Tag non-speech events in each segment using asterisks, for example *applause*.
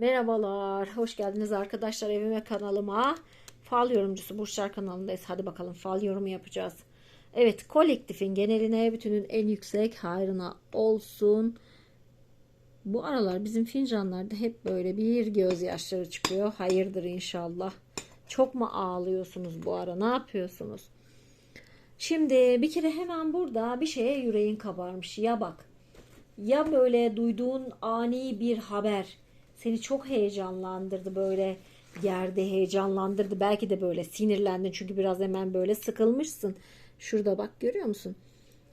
Merhabalar, hoş geldiniz arkadaşlar evime kanalıma. Fal yorumcusu Burçlar kanalındayız. Hadi bakalım fal yorumu yapacağız. Evet, kolektifin geneline bütünün en yüksek hayrına olsun. Bu aralar bizim fincanlarda hep böyle bir gözyaşları çıkıyor. Hayırdır inşallah. Çok mu ağlıyorsunuz bu ara? Ne yapıyorsunuz? Şimdi bir kere hemen burada bir şeye yüreğin kabarmış. Ya bak. Ya böyle duyduğun ani bir haber seni çok heyecanlandırdı böyle yerde heyecanlandırdı. Belki de böyle sinirlendin çünkü biraz hemen böyle sıkılmışsın. Şurada bak görüyor musun?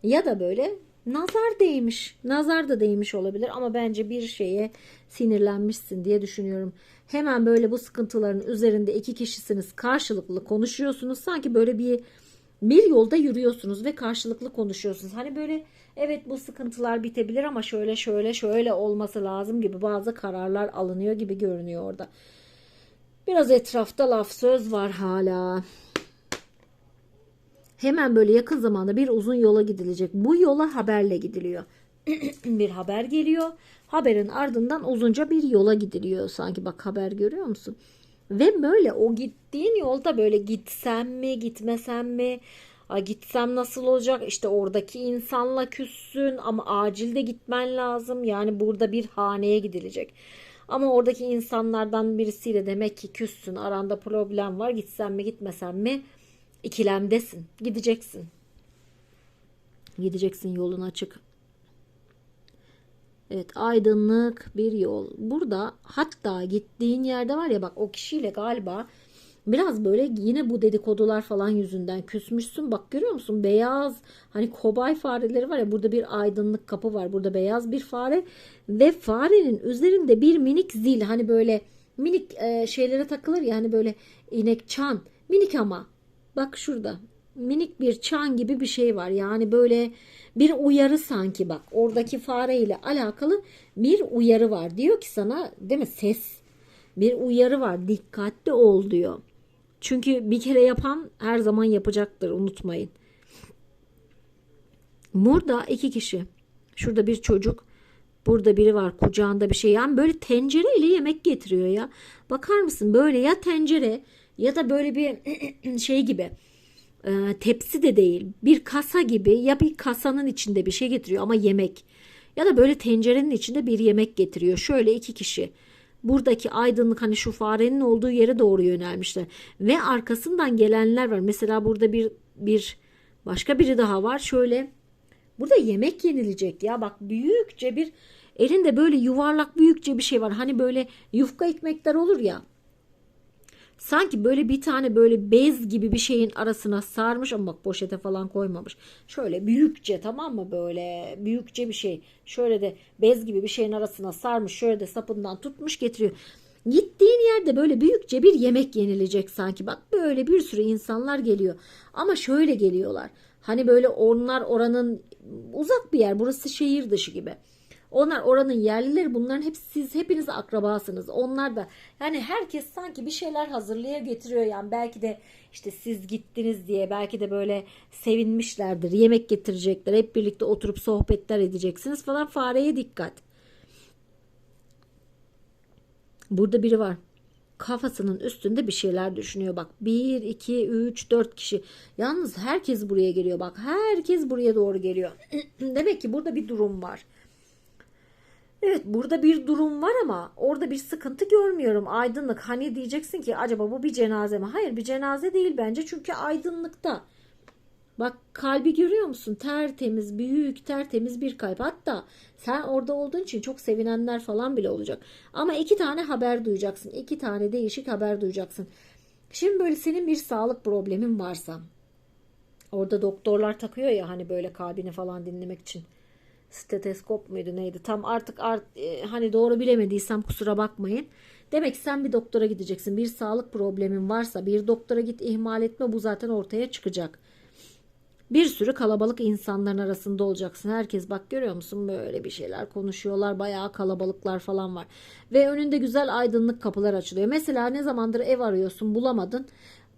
Ya da böyle nazar değmiş. Nazar da değmiş olabilir ama bence bir şeye sinirlenmişsin diye düşünüyorum. Hemen böyle bu sıkıntıların üzerinde iki kişisiniz karşılıklı konuşuyorsunuz. Sanki böyle bir bir yolda yürüyorsunuz ve karşılıklı konuşuyorsunuz. Hani böyle evet bu sıkıntılar bitebilir ama şöyle şöyle şöyle olması lazım gibi bazı kararlar alınıyor gibi görünüyor orada. Biraz etrafta laf söz var hala. Hemen böyle yakın zamanda bir uzun yola gidilecek. Bu yola haberle gidiliyor. *clears throat* bir haber geliyor. Haberin ardından uzunca bir yola gidiliyor. Sanki bak haber görüyor musun? Ve böyle o gittiğin yolda böyle gitsem mi gitmesem mi A, gitsem nasıl olacak? İşte oradaki insanla küssün ama acil de gitmen lazım. Yani burada bir haneye gidilecek. Ama oradaki insanlardan birisiyle demek ki küssün aranda problem var. Gitsem mi gitmesem mi ikilemdesin. Gideceksin. Gideceksin yolun açık. Evet aydınlık bir yol. Burada hatta gittiğin yerde var ya bak o kişiyle galiba biraz böyle yine bu dedikodular falan yüzünden küsmüşsün. Bak görüyor musun? Beyaz hani kobay fareleri var ya burada bir aydınlık kapı var. Burada beyaz bir fare ve farenin üzerinde bir minik zil hani böyle minik e, şeylere takılır ya hani böyle inek çan minik ama bak şurada minik bir çan gibi bir şey var. Yani böyle bir uyarı sanki bak oradaki fare ile alakalı bir uyarı var. Diyor ki sana değil mi ses bir uyarı var dikkatli ol diyor. Çünkü bir kere yapan her zaman yapacaktır unutmayın. Burada iki kişi. Şurada bir çocuk. Burada biri var kucağında bir şey. Yani böyle tencereyle yemek getiriyor ya. Bakar mısın böyle ya tencere ya da böyle bir *clears throat* şey gibi e, tepsi de değil bir kasa gibi ya bir kasanın içinde bir şey getiriyor ama yemek ya da böyle tencerenin içinde bir yemek getiriyor. Şöyle iki kişi buradaki aydınlık hani şu farenin olduğu yere doğru yönelmişler ve arkasından gelenler var. Mesela burada bir bir başka biri daha var. Şöyle burada yemek yenilecek ya bak büyükçe bir elinde böyle yuvarlak büyükçe bir şey var. Hani böyle yufka ekmekler olur ya Sanki böyle bir tane böyle bez gibi bir şeyin arasına sarmış ama bak poşete falan koymamış. Şöyle büyükçe tamam mı böyle büyükçe bir şey. Şöyle de bez gibi bir şeyin arasına sarmış. Şöyle de sapından tutmuş getiriyor. Gittiğin yerde böyle büyükçe bir yemek yenilecek sanki. Bak böyle bir sürü insanlar geliyor. Ama şöyle geliyorlar. Hani böyle onlar oranın uzak bir yer. Burası şehir dışı gibi. Onlar oranın yerlileri bunların hepsi siz hepiniz akrabasınız. Onlar da yani herkes sanki bir şeyler hazırlaya getiriyor yani belki de işte siz gittiniz diye belki de böyle sevinmişlerdir. Yemek getirecekler. Hep birlikte oturup sohbetler edeceksiniz falan. Fareye dikkat. Burada biri var. Kafasının üstünde bir şeyler düşünüyor. Bak 1, 2, 3, 4 kişi. Yalnız herkes buraya geliyor. Bak herkes buraya doğru geliyor. *clears throat* Demek ki burada bir durum var. Evet burada bir durum var ama orada bir sıkıntı görmüyorum. Aydınlık hani diyeceksin ki acaba bu bir cenaze mi? Hayır bir cenaze değil bence çünkü aydınlıkta. Bak kalbi görüyor musun? Tertemiz, büyük, tertemiz bir kalp. Hatta sen orada olduğun için çok sevinenler falan bile olacak. Ama iki tane haber duyacaksın. iki tane değişik haber duyacaksın. Şimdi böyle senin bir sağlık problemin varsa orada doktorlar takıyor ya hani böyle kalbini falan dinlemek için steteskop muydu neydi tam artık art, e, hani doğru bilemediysem kusura bakmayın. Demek ki sen bir doktora gideceksin. Bir sağlık problemin varsa bir doktora git ihmal etme bu zaten ortaya çıkacak. Bir sürü kalabalık insanların arasında olacaksın. Herkes bak görüyor musun böyle bir şeyler konuşuyorlar. Bayağı kalabalıklar falan var. Ve önünde güzel aydınlık kapılar açılıyor. Mesela ne zamandır ev arıyorsun bulamadın.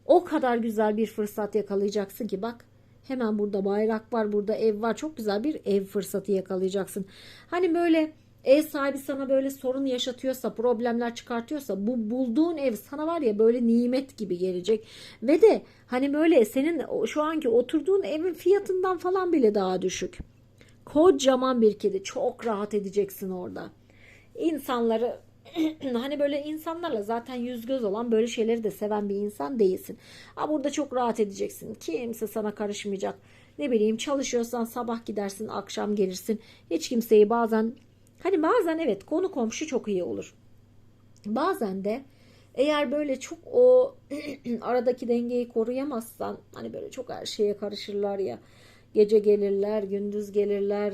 O kadar güzel bir fırsat yakalayacaksın ki bak Hemen burada bayrak var, burada ev var. Çok güzel bir ev fırsatı yakalayacaksın. Hani böyle Ev sahibi sana böyle sorun yaşatıyorsa, problemler çıkartıyorsa bu bulduğun ev sana var ya böyle nimet gibi gelecek. Ve de hani böyle senin şu anki oturduğun evin fiyatından falan bile daha düşük. Kocaman bir kedi. Çok rahat edeceksin orada. İnsanları *clears throat* hani böyle insanlarla zaten yüz göz olan böyle şeyleri de seven bir insan değilsin. Ha burada çok rahat edeceksin. Kimse sana karışmayacak. Ne bileyim çalışıyorsan sabah gidersin, akşam gelirsin. Hiç kimseyi bazen hani bazen evet konu komşu çok iyi olur. Bazen de eğer böyle çok o *clears throat* aradaki dengeyi koruyamazsan hani böyle çok her şeye karışırlar ya. Gece gelirler, gündüz gelirler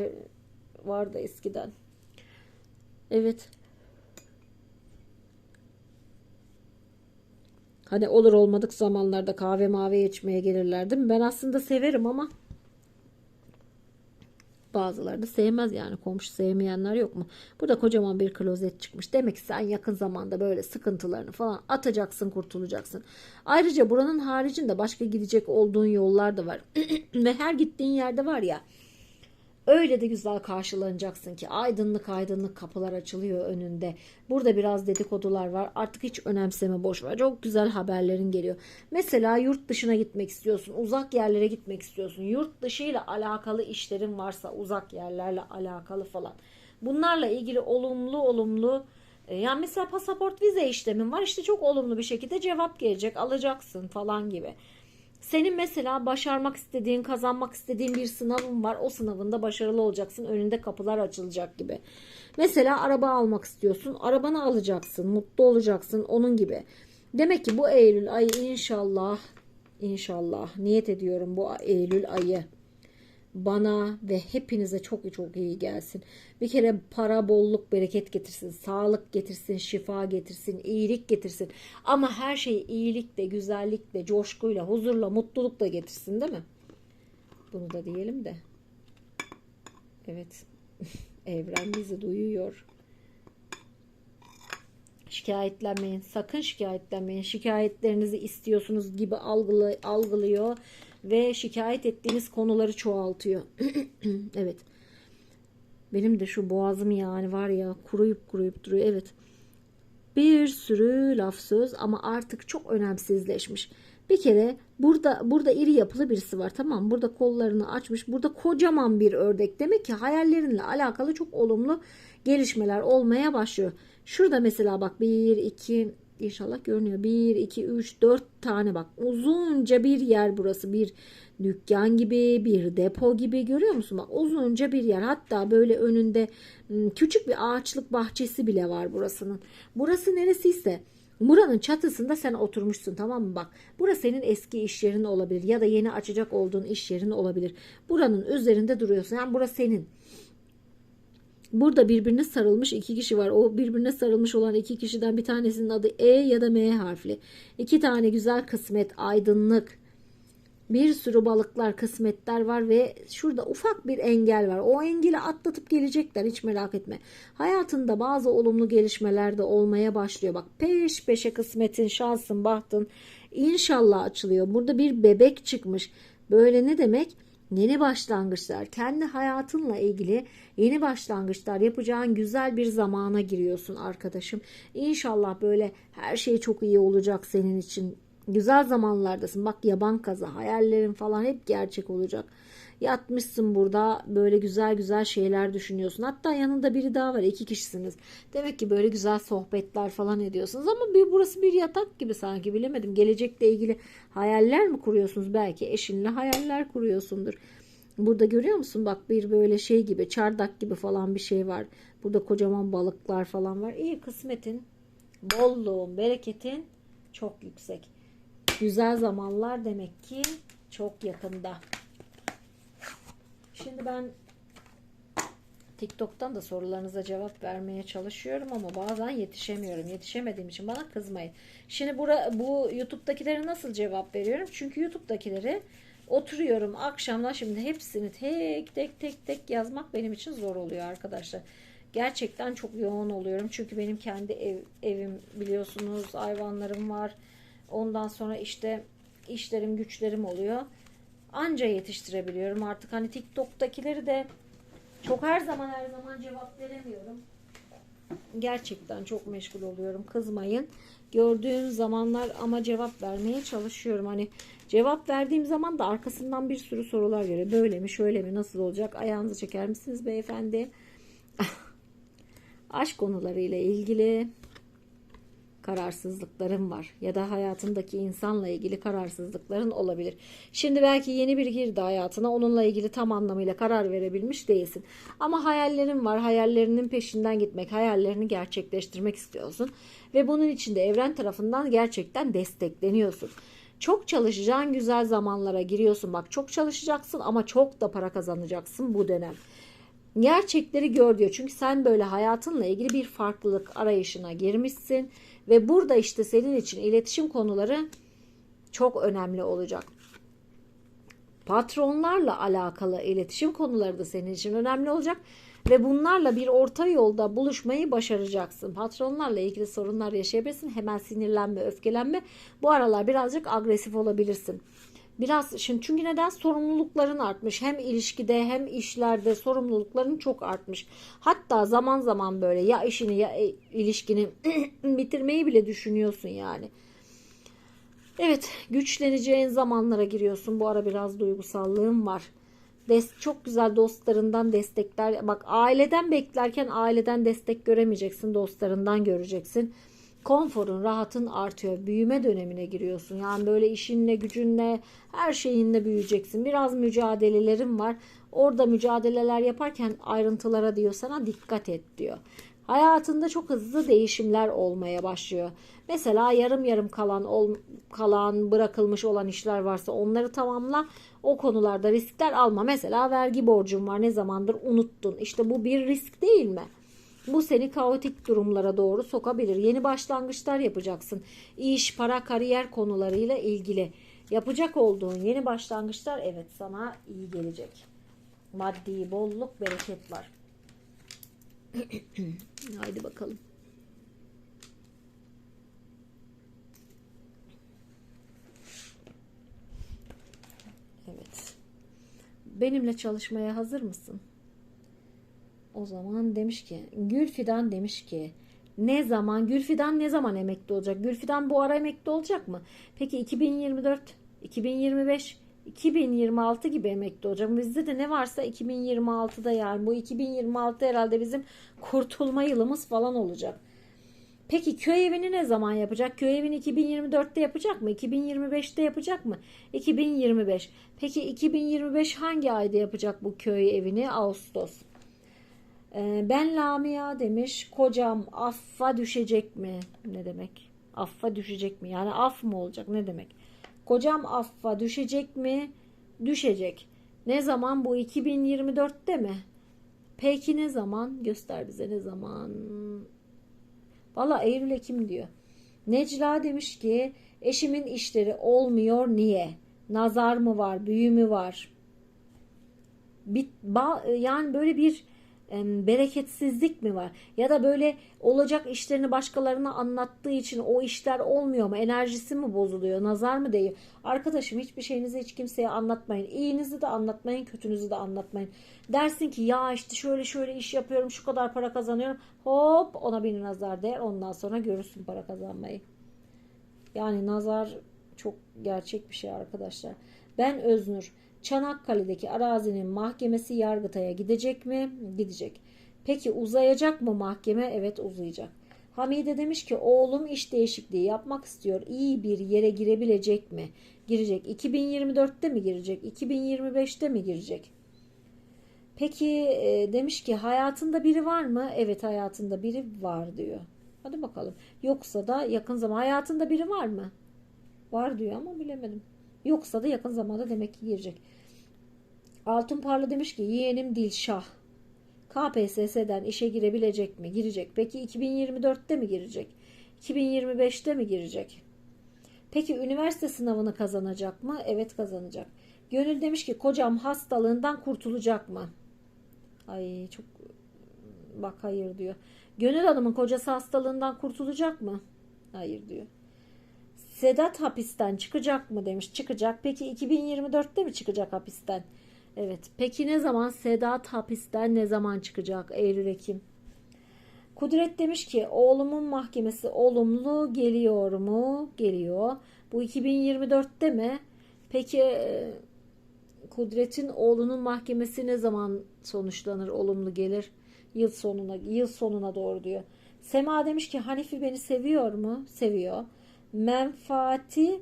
vardı eskiden. Evet. Hani olur olmadık zamanlarda kahve mavi içmeye gelirler değil mi? Ben aslında severim ama bazıları da sevmez yani komşu sevmeyenler yok mu? Burada kocaman bir klozet çıkmış. Demek ki sen yakın zamanda böyle sıkıntılarını falan atacaksın kurtulacaksın. Ayrıca buranın haricinde başka gidecek olduğun yollar da var. *clears throat* Ve her gittiğin yerde var ya Öyle de güzel karşılanacaksın ki aydınlık aydınlık kapılar açılıyor önünde. Burada biraz dedikodular var. Artık hiç önemseme boş ver. Çok güzel haberlerin geliyor. Mesela yurt dışına gitmek istiyorsun. Uzak yerlere gitmek istiyorsun. Yurt dışıyla alakalı işlerin varsa uzak yerlerle alakalı falan. Bunlarla ilgili olumlu olumlu e, yani mesela pasaport vize işlemin var. İşte çok olumlu bir şekilde cevap gelecek. Alacaksın falan gibi. Senin mesela başarmak istediğin, kazanmak istediğin bir sınavın var. O sınavında başarılı olacaksın. Önünde kapılar açılacak gibi. Mesela araba almak istiyorsun. Arabanı alacaksın. Mutlu olacaksın. Onun gibi. Demek ki bu Eylül ayı inşallah inşallah niyet ediyorum bu Eylül ayı bana ve hepinize çok çok iyi gelsin. Bir kere para, bolluk, bereket getirsin, sağlık getirsin, şifa getirsin, iyilik getirsin. Ama her şey iyilikle, güzellikle, coşkuyla, huzurla, mutlulukla getirsin değil mi? Bunu da diyelim de. Evet. *laughs* Evren bizi duyuyor. Şikayetlenmeyin. Sakın şikayetlenmeyin. Şikayetlerinizi istiyorsunuz gibi algılı, algılıyor ve şikayet ettiğiniz konuları çoğaltıyor. *clears throat* evet. Benim de şu boğazım yani var ya kuruyup kuruyup duruyor. Evet. Bir sürü laf söz ama artık çok önemsizleşmiş. Bir kere burada burada iri yapılı birisi var tamam? Burada kollarını açmış. Burada kocaman bir ördek. Demek ki hayallerinle alakalı çok olumlu gelişmeler olmaya başlıyor. Şurada mesela bak 1 2 İnşallah görünüyor. 1, 2, 3, 4 tane bak. Uzunca bir yer burası. Bir dükkan gibi, bir depo gibi görüyor musun? Bak uzunca bir yer. Hatta böyle önünde ım, küçük bir ağaçlık bahçesi bile var burasının. Burası neresiyse Buranın çatısında sen oturmuşsun tamam mı bak. Burası senin eski iş yerin olabilir ya da yeni açacak olduğun iş yerin olabilir. Buranın üzerinde duruyorsun. Yani burası senin. Burada birbirine sarılmış iki kişi var. O birbirine sarılmış olan iki kişiden bir tanesinin adı E ya da M harfli. İki tane güzel kısmet, aydınlık. Bir sürü balıklar, kısmetler var ve şurada ufak bir engel var. O engeli atlatıp gelecekler hiç merak etme. Hayatında bazı olumlu gelişmeler de olmaya başlıyor. Bak peş peşe kısmetin, şansın, bahtın inşallah açılıyor. Burada bir bebek çıkmış. Böyle ne demek? Yeni başlangıçlar, kendi hayatınla ilgili yeni başlangıçlar yapacağın güzel bir zamana giriyorsun arkadaşım. İnşallah böyle her şey çok iyi olacak senin için. Güzel zamanlardasın. Bak yaban kaza, hayallerin falan hep gerçek olacak. Yatmışsın burada böyle güzel güzel şeyler düşünüyorsun. Hatta yanında biri daha var. iki kişisiniz. Demek ki böyle güzel sohbetler falan ediyorsunuz. Ama bir, burası bir yatak gibi sanki bilemedim. Gelecekle ilgili hayaller mi kuruyorsunuz? Belki eşinle hayaller kuruyorsundur. Burada görüyor musun? Bak bir böyle şey gibi çardak gibi falan bir şey var. Burada kocaman balıklar falan var. İyi kısmetin, bolluğun, bereketin çok yüksek. Güzel zamanlar demek ki çok yakında. Şimdi ben TikTok'tan da sorularınıza cevap vermeye çalışıyorum ama bazen yetişemiyorum. Yetişemediğim için bana kızmayın. Şimdi bura, bu YouTube'dakileri nasıl cevap veriyorum? Çünkü YouTube'dakileri oturuyorum akşamlar şimdi hepsini tek tek tek tek yazmak benim için zor oluyor arkadaşlar. Gerçekten çok yoğun oluyorum. Çünkü benim kendi ev, evim biliyorsunuz hayvanlarım var. Ondan sonra işte işlerim güçlerim oluyor. Anca yetiştirebiliyorum artık. Hani TikTok'takileri de çok her zaman her zaman cevap veremiyorum. Gerçekten çok meşgul oluyorum. Kızmayın. Gördüğüm zamanlar ama cevap vermeye çalışıyorum. Hani cevap verdiğim zaman da arkasından bir sürü sorular geliyor. Böyle mi şöyle mi nasıl olacak? Ayağınızı çeker misiniz beyefendi? *laughs* Aşk konularıyla ilgili kararsızlıkların var ya da hayatındaki insanla ilgili kararsızlıkların olabilir. Şimdi belki yeni biri girdi hayatına onunla ilgili tam anlamıyla karar verebilmiş değilsin. Ama hayallerin var hayallerinin peşinden gitmek hayallerini gerçekleştirmek istiyorsun ve bunun için de evren tarafından gerçekten destekleniyorsun. Çok çalışacağın güzel zamanlara giriyorsun. Bak çok çalışacaksın ama çok da para kazanacaksın bu dönem. Gerçekleri gör diyor. Çünkü sen böyle hayatınla ilgili bir farklılık arayışına girmişsin. Ve burada işte senin için iletişim konuları çok önemli olacak. Patronlarla alakalı iletişim konuları da senin için önemli olacak. Ve bunlarla bir orta yolda buluşmayı başaracaksın. Patronlarla ilgili sorunlar yaşayabilirsin. Hemen sinirlenme, öfkelenme. Bu aralar birazcık agresif olabilirsin. Biraz şimdi çünkü neden sorumlulukların artmış hem ilişkide hem işlerde sorumlulukların çok artmış. Hatta zaman zaman böyle ya işini ya e, ilişkini *clears throat* bitirmeyi bile düşünüyorsun yani. Evet güçleneceğin zamanlara giriyorsun. Bu ara biraz duygusallığım var. Des çok güzel dostlarından destekler. Bak aileden beklerken aileden destek göremeyeceksin. Dostlarından göreceksin konforun, rahatın artıyor. Büyüme dönemine giriyorsun. Yani böyle işinle, gücünle, her şeyinle büyüyeceksin. Biraz mücadelelerin var. Orada mücadeleler yaparken ayrıntılara diyor sana dikkat et diyor. Hayatında çok hızlı değişimler olmaya başlıyor. Mesela yarım yarım kalan ol, kalan bırakılmış olan işler varsa onları tamamla. O konularda riskler alma. Mesela vergi borcun var ne zamandır unuttun. İşte bu bir risk değil mi? Bu seni kaotik durumlara doğru sokabilir. Yeni başlangıçlar yapacaksın. İş, para, kariyer konularıyla ilgili. Yapacak olduğun yeni başlangıçlar evet sana iyi gelecek. Maddi bolluk, bereket var. *clears throat* Haydi bakalım. Evet. Benimle çalışmaya hazır mısın? O zaman demiş ki Gülfidan demiş ki ne zaman Gülfidan ne zaman emekli olacak? Gülfidan bu ara emekli olacak mı? Peki 2024, 2025, 2026 gibi emekli olacak. Bizde de ne varsa 2026'da yani bu 2026 herhalde bizim kurtulma yılımız falan olacak. Peki köy evini ne zaman yapacak? Köy evini 2024'te yapacak mı? 2025'te yapacak mı? 2025. Peki 2025 hangi ayda yapacak bu köy evini? Ağustos. Ee, ben Lamia demiş. Kocam affa düşecek mi? Ne demek? Affa düşecek mi? Yani af mı olacak? Ne demek? Kocam affa düşecek mi? Düşecek. Ne zaman? Bu 2024'te mi? Peki ne zaman? Göster bize ne zaman? Valla Eylül Ekim diyor. Necla demiş ki eşimin işleri olmuyor niye? Nazar mı var? Büyü mü var? Bir, yani böyle bir bereketsizlik mi var? Ya da böyle olacak işlerini başkalarına anlattığı için o işler olmuyor mu? Enerjisi mi bozuluyor? Nazar mı değiyor? Arkadaşım hiçbir şeyinizi hiç kimseye anlatmayın. İyinizi de anlatmayın, kötünüzü de anlatmayın. Dersin ki ya işte şöyle şöyle iş yapıyorum, şu kadar para kazanıyorum. Hop ona bir nazar değer. Ondan sonra görürsün para kazanmayı. Yani nazar çok gerçek bir şey arkadaşlar. Ben Öznur. Çanakkale'deki arazinin mahkemesi Yargıtay'a gidecek mi? Gidecek. Peki uzayacak mı mahkeme? Evet uzayacak. Hamide demiş ki oğlum iş değişikliği yapmak istiyor. İyi bir yere girebilecek mi? Girecek. 2024'te mi girecek? 2025'te mi girecek? Peki e, demiş ki hayatında biri var mı? Evet hayatında biri var diyor. Hadi bakalım. Yoksa da yakın zaman hayatında biri var mı? Var diyor ama bilemedim. Yoksa da yakın zamanda demek ki girecek. Altın Parlı demiş ki yeğenim Dilşah. KPSS'den işe girebilecek mi? Girecek. Peki 2024'te mi girecek? 2025'te mi girecek? Peki üniversite sınavını kazanacak mı? Evet kazanacak. Gönül demiş ki kocam hastalığından kurtulacak mı? Ay çok bak hayır diyor. Gönül Hanım'ın kocası hastalığından kurtulacak mı? Hayır diyor. Sedat hapisten çıkacak mı demiş. Çıkacak. Peki 2024'te mi çıkacak hapisten? Evet. Peki ne zaman Sedat hapisten ne zaman çıkacak? Eylül Ekim. Kudret demiş ki oğlumun mahkemesi olumlu geliyor mu? Geliyor. Bu 2024'te mi? Peki e, Kudret'in oğlunun mahkemesi ne zaman sonuçlanır, olumlu gelir? Yıl sonuna, yıl sonuna doğru diyor. Sema demiş ki Hanifi beni seviyor mu? Seviyor. Menfaati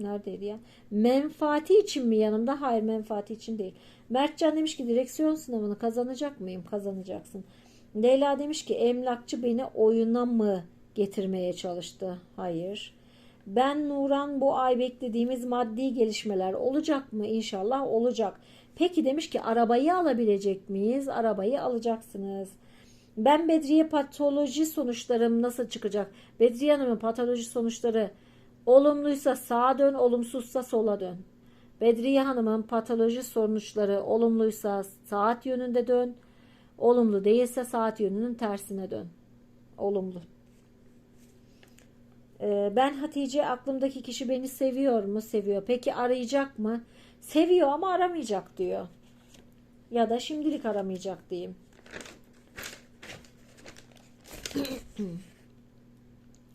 neredeydi ya? Menfaati için mi yanımda? Hayır menfaati için değil. Mertcan demiş ki direksiyon sınavını kazanacak mıyım? Kazanacaksın. Leyla demiş ki emlakçı beni oyuna mı getirmeye çalıştı? Hayır. Ben Nuran bu ay beklediğimiz maddi gelişmeler olacak mı? İnşallah olacak. Peki demiş ki arabayı alabilecek miyiz? Arabayı alacaksınız. Ben Bedriye patoloji sonuçlarım nasıl çıkacak? Bedriye Hanım'ın patoloji sonuçları olumluysa sağa dön, olumsuzsa sola dön. Bedriye Hanım'ın patoloji sonuçları olumluysa saat yönünde dön, olumlu değilse saat yönünün tersine dön. Olumlu. Ee, ben Hatice aklımdaki kişi beni seviyor mu? Seviyor. Peki arayacak mı? Seviyor ama aramayacak diyor. Ya da şimdilik aramayacak diyeyim. *clears throat*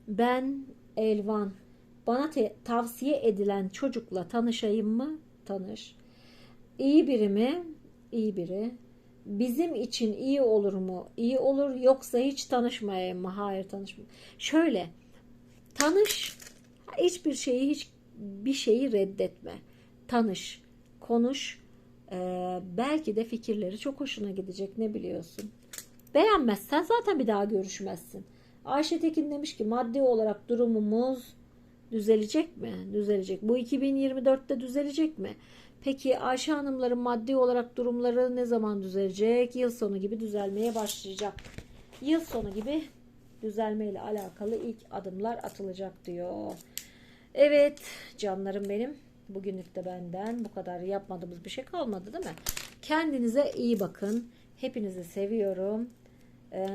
Ben Elvan. Bana tavsiye edilen çocukla tanışayım mı? Tanış. İyi biri mi? İyi biri. Bizim için iyi olur mu? İyi olur. Yoksa hiç tanışmayayım mı? Hayır tanışma. Şöyle tanış. Hiçbir şeyi hiç bir şeyi reddetme. Tanış, konuş. Ee, belki de fikirleri çok hoşuna gidecek. Ne biliyorsun? Beğenmezsen zaten bir daha görüşmezsin. Ayşe Tekin demiş ki maddi olarak durumumuz düzelecek mi? Düzelecek. Bu 2024'te düzelecek mi? Peki Ayşe Hanımların maddi olarak durumları ne zaman düzelecek? Yıl sonu gibi düzelmeye başlayacak. Yıl sonu gibi düzelmeyle alakalı ilk adımlar atılacak diyor. Evet canlarım benim. Bugünlük de benden bu kadar yapmadığımız bir şey kalmadı değil mi? Kendinize iyi bakın. Hepinizi seviyorum. Ee,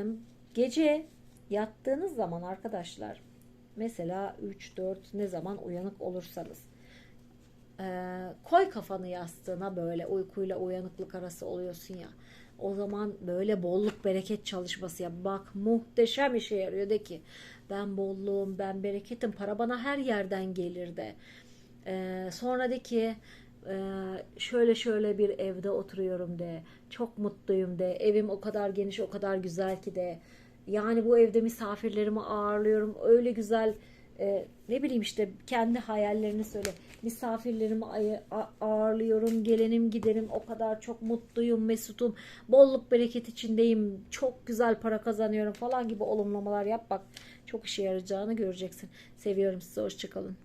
gece yattığınız zaman arkadaşlar mesela 3-4 ne zaman uyanık olursanız ee, koy kafanı yastığına böyle uykuyla uyanıklık arası oluyorsun ya. O zaman böyle bolluk bereket çalışması yap. Bak muhteşem işe yarıyor de ki ben bolluğum ben bereketim para bana her yerden gelir de. Ee, sonra de ki e, şöyle şöyle bir evde oturuyorum de. Çok mutluyum de. Evim o kadar geniş o kadar güzel ki de. Yani bu evde misafirlerimi ağırlıyorum. Öyle güzel e, ne bileyim işte kendi hayallerini söyle. Misafirlerimi ağırlıyorum. Gelenim giderim. O kadar çok mutluyum, mesutum. Bolluk bereket içindeyim. Çok güzel para kazanıyorum falan gibi olumlamalar yap bak. Çok işe yarayacağını göreceksin. Seviyorum sizi. Hoşçakalın.